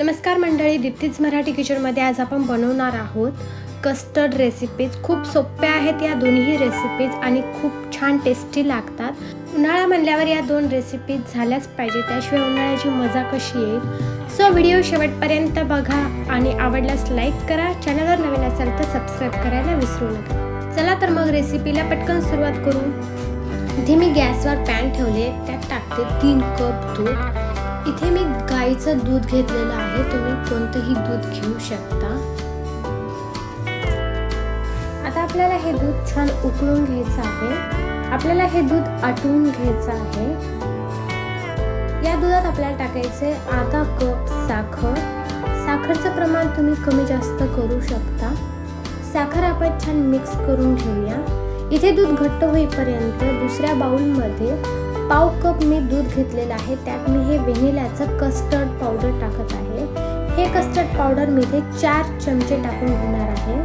नमस्कार मंडळी दीप्तीज मराठी किचनमध्ये आज आपण बनवणार आहोत कस्टर्ड रेसिपीज खूप सोप्या आहेत या दोन्ही रेसिपीज आणि खूप छान टेस्टी लागतात. उन्हाळा म्हणल्यावर या दोन रेसिपीज झाल्याच पाहिजे त्याशिवाय उन्हाळ्याची मजा कशी येईल? सो व्हिडिओ शेवटपर्यंत बघा आणि आवडल्यास लाईक करा. चॅनलवर नवीन असाल तर सबस्क्राईब करायला विसरू नका. चला तर मग रेसिपीला पटकन सुरुवात करू. इथे मी गॅसवर पॅन ठेवले. त्यात टाकते तीन कप दूध. इथे मी गाईचं दूध घेतलेलं आहे. तुम्ही कोणतंही दूध घेऊ शकता. आता आपल्याला हे दूध छान उकळून घ्यायचं आहे. आपल्याला हे दूध आटवून घ्यायचं आहे. या दुधात आपल्याला टाकायचे अर्धा कप साखर. साखरचं प्रमाण तुम्ही कमी जास्त करू शकता. साखर आपण छान मिक्स करून घेऊया. इथे दूध घट्ट होईपर्यंत दुसऱ्या बाउलमध्ये पाव कप मी दूध घेतलेलं आहे. त्यात मी हे व्हेनिलाचं कस्टर्ड पावडर टाकत आहे. हे कस्टर्ड पावडर मी इथे चार चमचे टाकून घेणार आहे.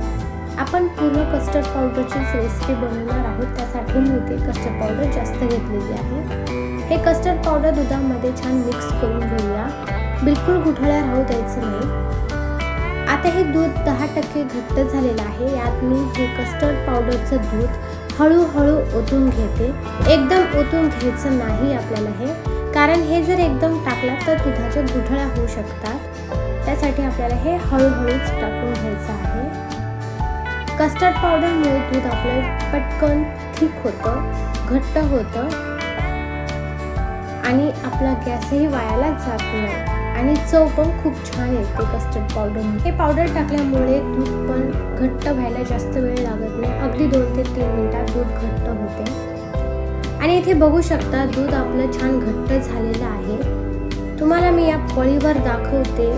आपण पूर्ण कस्टर्ड पावडरचीच रेसिपी बनवणार आहोत. त्यासाठी मी इथे कस्टर्ड पावडर जास्त घेतलेली आहे. हे कस्टर्ड पावडर दुधामध्ये छान मिक्स करून घेऊया. बिलकुल गुठळ्या राहू द्यायचं नाही. आता हे दूध दहा टक्के घट्ट झालेलं आहे. यात मी हे कस्टर्ड पावडरचं दूध हळूहळू ओतून घेते. एकदम ओतून घ्यायचं नाही आपल्याला हे. कारण हे जर एकदम टाकलं तर दुधाच्या गुठळ्या होऊ शकतात. त्यासाठी आपल्याला हे हळूहळूच टाकून घ्यायचं आहे. कस्टर्ड पावडरमुळे दूध आपलं पटकन थिक होतं घट्ट होतं. आणि आपला गॅसही वायाला जात नाही. आणि चव पण खूप छान येते कस्टर्ड पावडर हे पावडर टाकल्यामुळे दूध पण घट्ट व्हायला जास्त वेळ लागत नाही. अगदी दोन ते तीन मिनिटात दूध घट्ट होते. आणि इथे बघू शकता दूध आपलं छान घट्ट झालेलं आहे. तुम्हाला मी या पळीवर दाखवते.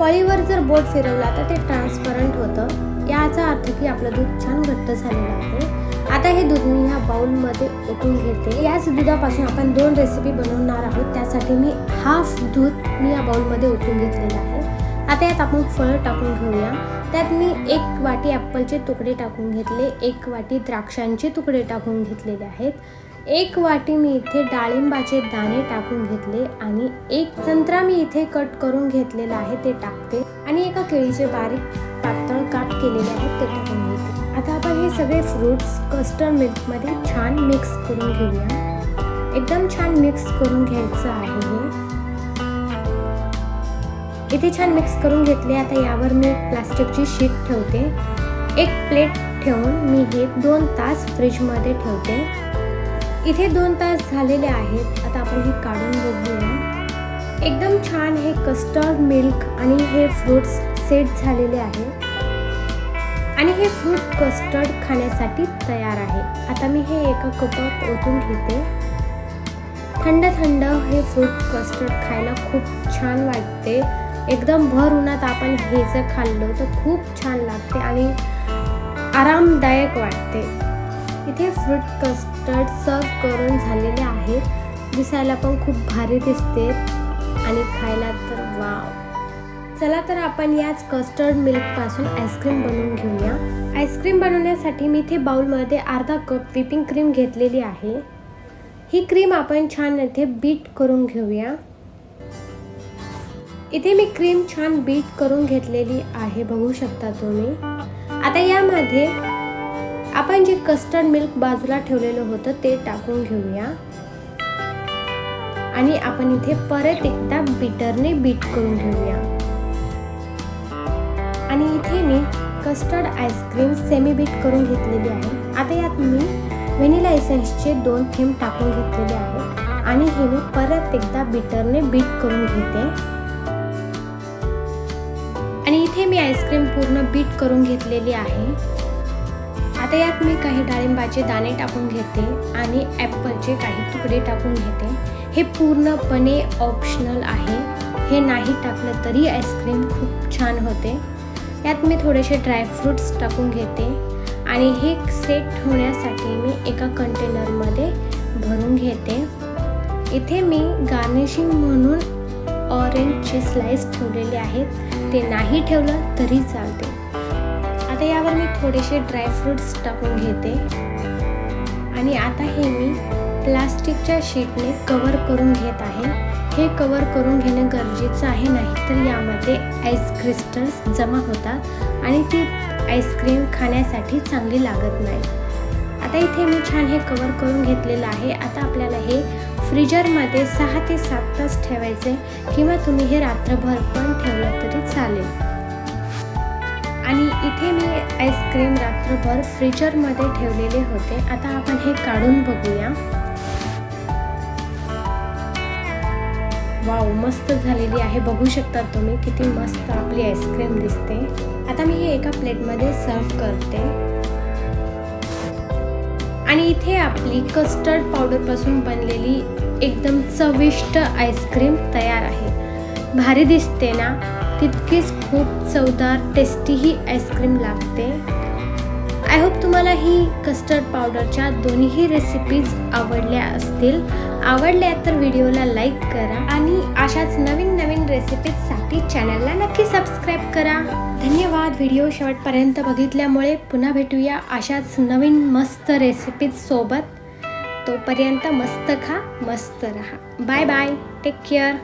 पळीवर जर बोट फिरवला तर ते ट्रान्सपरंट होतं. याचा अर्थ की आपलं दूध छान घट्ट झालेलं आहे. आता हे दूध मी ह्या बाउलमध्ये ओतून घेते. याच दुधापासून आपण दोन रेसिपी बनवणार आहोत. त्यासाठी मी हाफ दूध मी या बाउलमध्ये ओतून घेतलेलं आहे. आता यात आपण फळं टाकून घेऊया. त्यात मी एक वाटी ॲपलचे तुकडे टाकून घेतले. एक वाटी द्राक्षांचे तुकडे टाकून घेतलेले आहेत. एक वाटी मी इथे डाळिंबाचे दाणे टाकून घेतले आणि एक संत्रा मी इथे कट करून घेतलेला आहे ते टाकते. आणि एका केळीचे बारीक पातळ काप केलेले आहेत ते टाकून घेते. आता आपण हे सगळे फ्रूट्स कस्टर्ड मिल्कमध्ये छान मिक्स करून घेऊया. एकदम छान मिक्स करून घ्यायचं आहे हे. इथे छान मिक्स करून घेतले. आता यावर मी प्लास्टिकची शीट ठेवते. एक प्लेट ठेवून मी हे दोन तास फ्रीजमध्ये ठेवते. इथे दोन तास झालेले आहेत. आता आपण हे काढून बघूया. एकदम छान हे कस्टर्ड मिल्क आणि हे फ्रूट्स सेट झालेले आहेत आणि हे फ्रूट कस्टर्ड खाण्यासाठी तयार आहे. आता मी हे एका कपात ओतून घेते. थंड थंड हे फ्रूट कस्टर्ड खायला खूप छान वाटते. एकदम भर उन्हात आपण हे जर खाल्लं तर खूप छान लागते आणि आरामदायक वाटते. इथे फ्रूट कस्टर्ड सर्व करून झालेले आहेत दिसायला पण खूप भारी दिसते आणि खायला तर वाव. चला तर आपण याच कस्टर्ड मिल्कपासून आईस्क्रीम बनवून घेऊया. आईस्क्रीम बनवण्यासाठी मी इथे बाउलमध्ये अर्धा कप व्हिपिंग क्रीम घेतलेली आहे. ही क्रीम आपण छान इथे बीट करून घेऊया. इथे मी क्रीम छान बीट करून घेतलेली आहे बघू शकता तुम्ही. आता यामध्ये आपण जे कस्टर्ड मिल्क बाजूला ठेवलेलं होतं ते टाकून घेऊया. आणि आपण इथे परत एकदा बीटरने बीट करून घेऊया. आणि इथे मी custard ice cream semi beat करून घेतलेली आहे. आता यात मी व्हेनिला एसेन्सचे दोन थेंब टाकून घेतलेले आहे. आणि हे मी परत एकदा बीटरने बीट करून घेते. आणि इथे मी आईस्क्रीम पूर्ण बीट करून घेतलेली आहे. आता यात मी काही डाळिंबाचे दाणे टाकून घेते आणि ॲपलचे काही तुकडे टाकून घेते. हे पूर्णपणे ऑप्शनल आहे. हे नाही टाकलं तरी आईस्क्रीम खूप छान होते. यात मी थोडेसे ड्रायफ्रूट्स टाकून घेते. आणि हे सेट होण्यासाठी मी एका कंटेनरमध्ये भरून घेते. इथे मी गार्निशिंग म्हणून ऑरेंजचे स्लाइस ठेवलेले आहेत ते नाही ठेवलं तरी चालते. आता यावर मी थोडेसे ड्रायफ्रूट्स टाकून घेते. आणि आता हे मी प्लास्टिकच्या शीटने कवर करून घेत आहे. हे कवर करून घेणं गरजेचं आहे नाही तर यामध्ये आईस क्रिस्टल्स जमा होतात आणि ती आईस्क्रीम खाण्यासाठी चांगली लागत नाही. आता इथे मी छान हे कवर करून घेतलेलं आहे. आता आपल्याला हे फ्रीजरमध्ये सहा ते सात तास ठेवायचे किंवा तुम्ही हे रात्रभर पण ठेवलं तरी चालेल. आणि इथे मी आईस्क्रीम रात्रभर फ्रीजरमध्ये ठेवलेले होते. आता आपण हे काढून बघूया. वाव मस्त झालेली आहे. बघू शकता तुम्ही किती मस्त आपली आईस्क्रीम दिसते. आता मी हे एका प्लेटमध्ये सर्व करते. आणि इथे आपली कस्टर्ड पावडरपासून बनलेली एकदम चविष्ट आईस्क्रीम तयार आहे. भारी दिसते ना? तितकीच खूप चवदार टेस्टीही आईस्क्रीम लागते. आय होप तुम्हाला ही कस्टर्ड पावडरच्या दोन्ही रेसिपीज आवडल्या असतील. आवडल्या तर व्हिडिओला लाईक करा आणि अशाच नवीन नवीन रेसिपीजसाठी चॅनलला नक्की सबस्क्राईब करा. धन्यवाद. व्हिडिओ शेवटपर्यंत बघितल्यामुळे पुन्हा भेटूया अशाच नवीन मस्त रेसिपीज सोबत. तोपर्यंत मस्त खा मस्त रहा. Bye bye take care